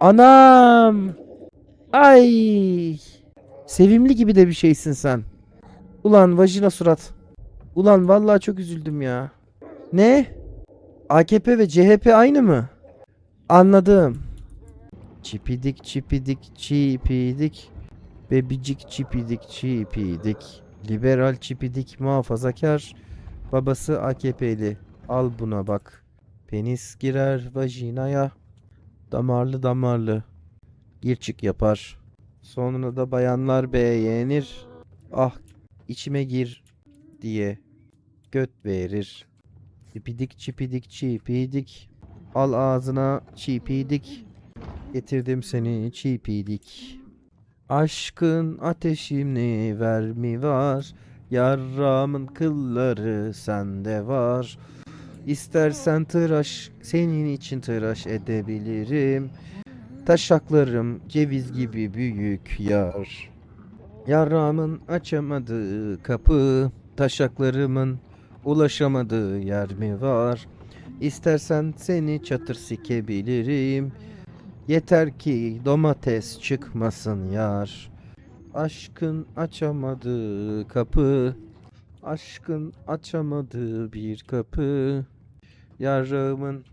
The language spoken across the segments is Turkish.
Anam. Ay. Sevimli gibi de bir şeysin sen. Ulan vajina surat. Ulan vallahi çok üzüldüm ya. Ne? AKP ve CHP aynı mı? Anladım. Çipidik çipidik çipidik. Bebicik çipidik çipidik. Liberal çipidik muhafazakar. Babası AKP'li. Al buna bak. Penis girer vajinaya. Damarlı damarlı. Gir çık yapar. Sonra da bayanlar beğenir. Ah içime gir diye göt verir. Çipidik çipidik çipidik. Al ağzına çipidik. Getirdim seni çipidik. Aşkın ateşini ver mi var? Yarramın kılları sende var. İstersen tıraş, senin için tıraş edebilirim. Taşaklarım ceviz gibi büyük yar. Yarramın açamadığı kapı, taşaklarımın ulaşamadığı yer mi var? İstersen seni çatır sikebilirim. Yeter ki domates çıkmasın yar. Aşkın açamadığı kapı, aşkın açamadığı bir kapı. Yarımın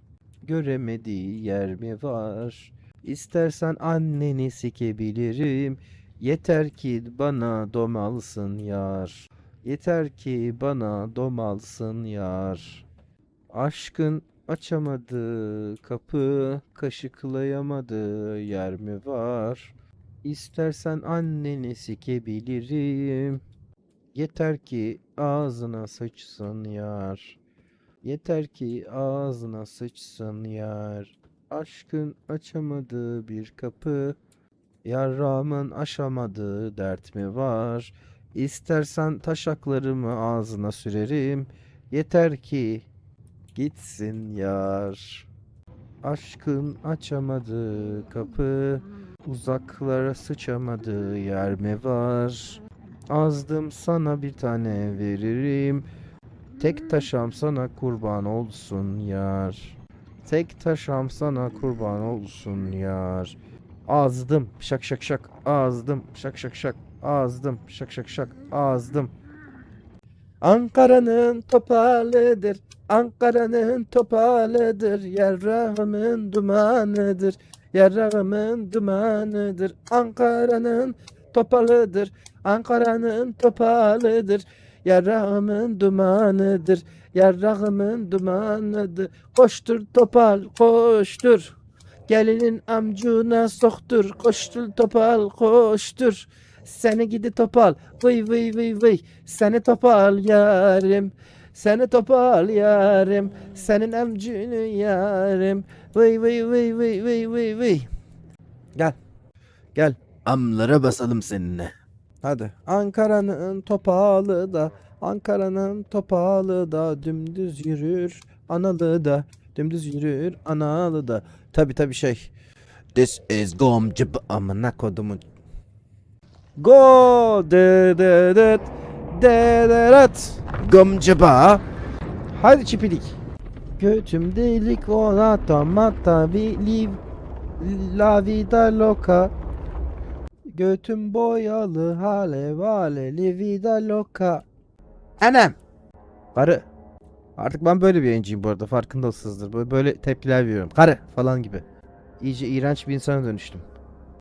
göremediği yer mi var? İstersen anneni sikebilirim. Yeter ki bana domalsın yar. Yeter ki bana domalsın yar. Aşkın açamadığı kapı, kaşıklayamadığı yer mi var? İstersen anneni sikebilirim. Yeter ki ağzına sıçsın yar. Yeter ki ağzına sıçsın yar. Aşkın açamadığı bir kapı, yarramın aşamadığı dert mi var? İstersen taşaklarımı ağzına sürerim. Yeter ki gitsin yar. Aşkın açamadığı kapı, uzaklara sıçamadığı yer mi var? Azdım sana bir tane veririm. Tek taşam sana kurban olsun yar. Tek taşam sana kurban olsun yar. Azdım şak şak şak azdım şak şak şak azdım şak şak şak azdım. Ankara'nın topalıdır. Ankara'nın topalıdır. Yarrağımın dumanıdır. Yarrağımın dumanıdır. Ankara'nın topalıdır. Ankara'nın topalıdır. Yarrağımın dumanıdır. Yarrağımın dumanıdır. Koştur topal koştur. Gelinin amcuna soktur. Koştur topal koştur. Seni gidi topal. Vıy vıy vıy vıy. Seni topal yarim. Seni topal yarim. Senin emcünü yarim. Vıy vıy vıy vıy vıy vıy vıy. Gel. Gel. Amlara basalım seninle. Hadi. Ankara'nın topalı da Ankara'nın topalı da dümdüz yürür analı da dümdüz yürür analı da. Tabi tabi şey This is gomcı amına kodumun. Go de de de de de rat. Gomcıba Hadi çipilik. Götüm delik ona tomata vi liv La vida loca Götüm boyalı hale vale li vida loca Anam Karı Artık ben böyle bir yayıncıyım bu arada farkındasınızdır. Böyle tepkiler veriyorum. Karı falan gibi. İyice iğrenç bir insana dönüştüm.